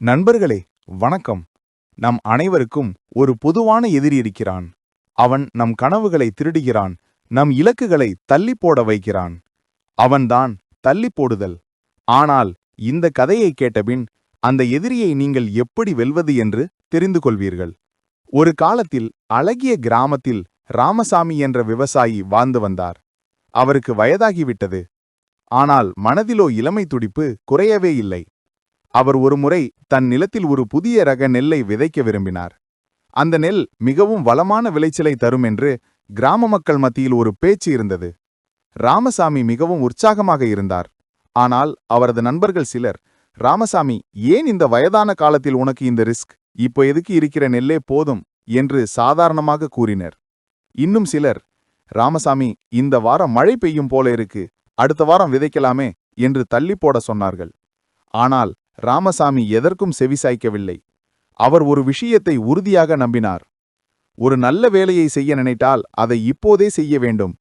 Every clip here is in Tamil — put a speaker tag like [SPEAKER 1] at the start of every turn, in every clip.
[SPEAKER 1] நண்பர்களே வணக்கம். நம் அனைவருக்கும் ஒரு பொதுவான எதிரி இருக்கிறான். அவன் நம் கனவுகளை திருடுகிறான் நம் இலக்குகளை தள்ளி போட வைக்கிறான். அவன்தான் தள்ளி போடுதல். ஆனால் இந்த கதையை கேட்டபின் அந்த எதிரியை நீங்கள் எப்படி வெல்வது என்று தெரிந்து கொள்வீர்கள். ஒரு காலத்தில் அழகிய கிராமத்தில் ராமசாமி என்ற விவசாயி வாழ்ந்து வந்தார். அவருக்கு வயதாகிவிட்டது. ஆனால் மனதிலோ இளமை துடிப்பு குறையவே இல்லை. அவர் ஒருமுறை தன் நிலத்தில் ஒரு புதிய ரக நெல்லை விதைக்க விரும்பினார். அந்த நெல் மிகவும் வளமான விளைச்சலை தரும் என்று கிராம மக்கள் மத்தியில் ஒரு பேச்சு இருந்தது. ராமசாமி மிகவும் உற்சாகமாக இருந்தார். ஆனால் அவரது நண்பர்கள் சிலர் ராமசாமி ஏன் இந்த வயதான காலத்தில் உனக்கு இந்த ரிஸ்க்? இப்போ எதுக்கு இருக்கிற நெல்லே போதும்? என்று சாதாரணமாக கூறினர். இன்னும் சிலர் ராமசாமி இந்த வாரம் மழை பெய்யும் போல இருக்கு. அடுத்த வாரம் விதைக்கலாமே என்று தள்ளி போட சொன்னார்கள். ஆனால் ராமசாமி எதற்கும் செவிசாய்க்கவில்லை அவர் ஒரு விஷயத்தை உறுதியாக நம்பினார். ஒரு நல்ல வேலையை செய்ய நினைத்தால் அதை இப்போதே செய்ய வேண்டும்.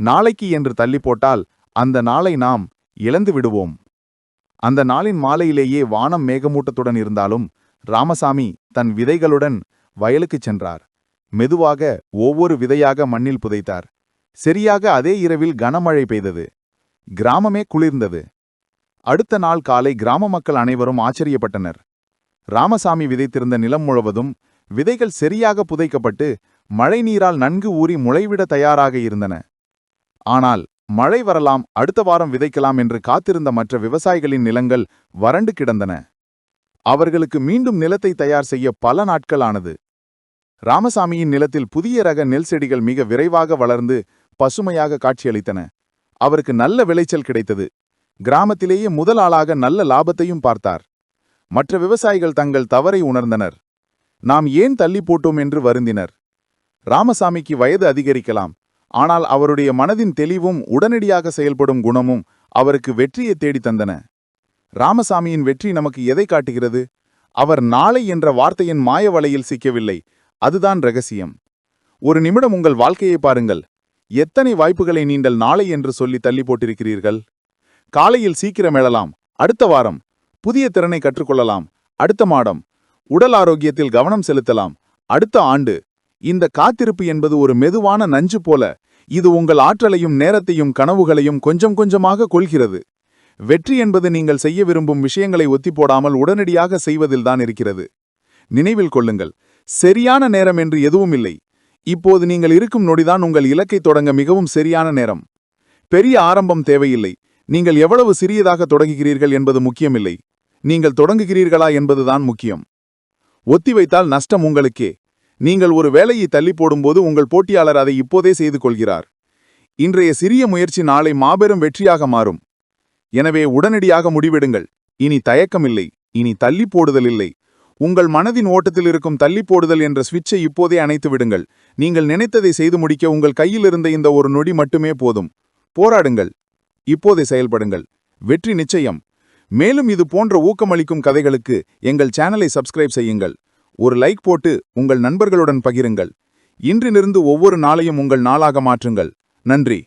[SPEAKER 1] நாளைக்கு என்று தள்ளி போட்டால் அந்த நாளை நாம் இழந்து விடுவோம். அந்த நாளின் மாலையிலேயே வானம் மேகமூட்டத்துடன் இருந்தாலும் ராமசாமி தன் விதைகளுடன் வயலுக்குச் சென்றார். மெதுவாக ஒவ்வொரு விதையாக மண்ணில் புதைத்தார். சரியாக அதே இரவில் கனமழை பெய்தது. கிராமமே குளிர்ந்தது. அடுத்த நாள் காலை கிராம மக்கள் அனைவரும் ஆச்சரியப்பட்டனர். ராமசாமி விதைத்திருந்த நிலம் முழுவதும் விதைகள் சரியாக புதைக்கப்பட்டு மழை நீரால் நன்கு ஊறி முளைவிட தயாராக இருந்தன. ஆனால் மழை வரலாம் அடுத்த வாரம் விதைக்கலாம் என்று காத்திருந்த மற்ற விவசாயிகளின் நிலங்கள் வறண்டு கிடந்தன. அவர்களுக்கு மீண்டும் நிலத்தை தயார் செய்ய பல நாட்கள் ஆனது ராமசாமியின் நிலத்தில் புதிய ரக நெல் செடிகள் மிக விரைவாக வளர்ந்து பசுமையாக காட்சியளித்தன. அவருக்கு நல்ல விளைச்சல் கிடைத்தது. கிராமத்திலேயே முதல் ஆளாக நல்ல லாபத்தையும் பார்த்தார். மற்ற விவசாயிகள் தங்கள் தவறை உணர்ந்தனர். நாம் ஏன் தள்ளி போட்டோம்? என்று வருந்தினர். ராமசாமிக்கு வயது அதிகரிக்கலாம். ஆனால் அவருடைய மனதின் தெளிவும் உடனடியாக செயல்படும் குணமும் அவருக்கு வெற்றியை தேடித் தந்தன. ராமசாமியின் வெற்றி நமக்கு எதை காட்டுகிறது? அவர் நாளை என்ற வார்த்தையின் மாய வலையில் சிக்கவில்லை. அதுதான் ரகசியம். ஒரு நிமிடம் உங்கள் வாழ்க்கையை பாருங்கள். எத்தனை வாய்ப்புகளை நீங்கள் நாளை என்று சொல்லி தள்ளி போட்டிருக்கிறீர்கள்? காலையில் சீக்கிரம் எழலாம். அடுத்த வாரம் புதிய திறனை கற்றுக்கொள்ளலாம். அடுத்த மாடம் உடல் ஆரோக்கியத்தில் கவனம் செலுத்தலாம். அடுத்த ஆண்டு இந்த காத்திருப்பு என்பது ஒரு மெதுவான நஞ்சு போல இது உங்கள் ஆற்றலையும் நேரத்தையும் கனவுகளையும் கொஞ்சம் கொஞ்சமாக கொள்கிறது. வெற்றி என்பது நீங்கள் செய்ய விரும்பும் விஷயங்களை ஒத்திப்போடாமல் உடனடியாக செய்வதில்தான் இருக்கிறது. நினைவில் கொள்ளுங்கள் சரியான நேரம் என்று எதுவும் இல்லை. இப்போது நீங்கள் இருக்கும் நொடிதான் உங்கள் இலக்கை தொடங்க மிகவும் சரியான நேரம். பெரிய ஆரம்பம் தேவையில்லை. நீங்கள் எவ்வளவு சிறியதாக தொடங்குகிறீர்கள் என்பது முக்கியமில்லை. நீங்கள் தொடங்குகிறீர்களா என்பதுதான் முக்கியம். ஒத்திவைத்தால் நஷ்டம் உங்களுக்கே. நீங்கள் ஒரு வேலையை தள்ளி போடும்போது உங்கள் போட்டியாளர் அதை இப்போதே செய்து கொள்கிறார். இன்றைய சிறிய முயற்சி நாளை மாபெரும் வெற்றியாக மாறும். எனவே உடனடியாக முடிவெடுங்கள். இனி தயக்கமில்லை. இனி தள்ளி போடுதல் இல்லை. உங்கள் மனதின் ஓட்டத்தில் இருக்கும் தள்ளி போடுதல் என்ற சுவிட்சை இப்போதே அணைத்து விடுங்கள். நீங்கள் நினைத்ததை செய்து முடிக்க உங்கள் கையில் இருந்த இந்த ஒரு நொடி மட்டுமே போதும். போராடுங்கள். இப்போதே செயல்படுங்கள். வெற்றி நிச்சயம். மேலும் இது போன்ற ஊக்கமளிக்கும் கதைகளுக்கு எங்கள் சேனலை சப்ஸ்கிரைப் செய்யுங்கள். ஒரு லைக் போட்டு உங்கள் நண்பர்களுடன் பகிருங்கள். இன்றிலிருந்து ஒவ்வொரு நாளையும் உங்கள் நாளாக மாற்றுங்கள். நன்றி.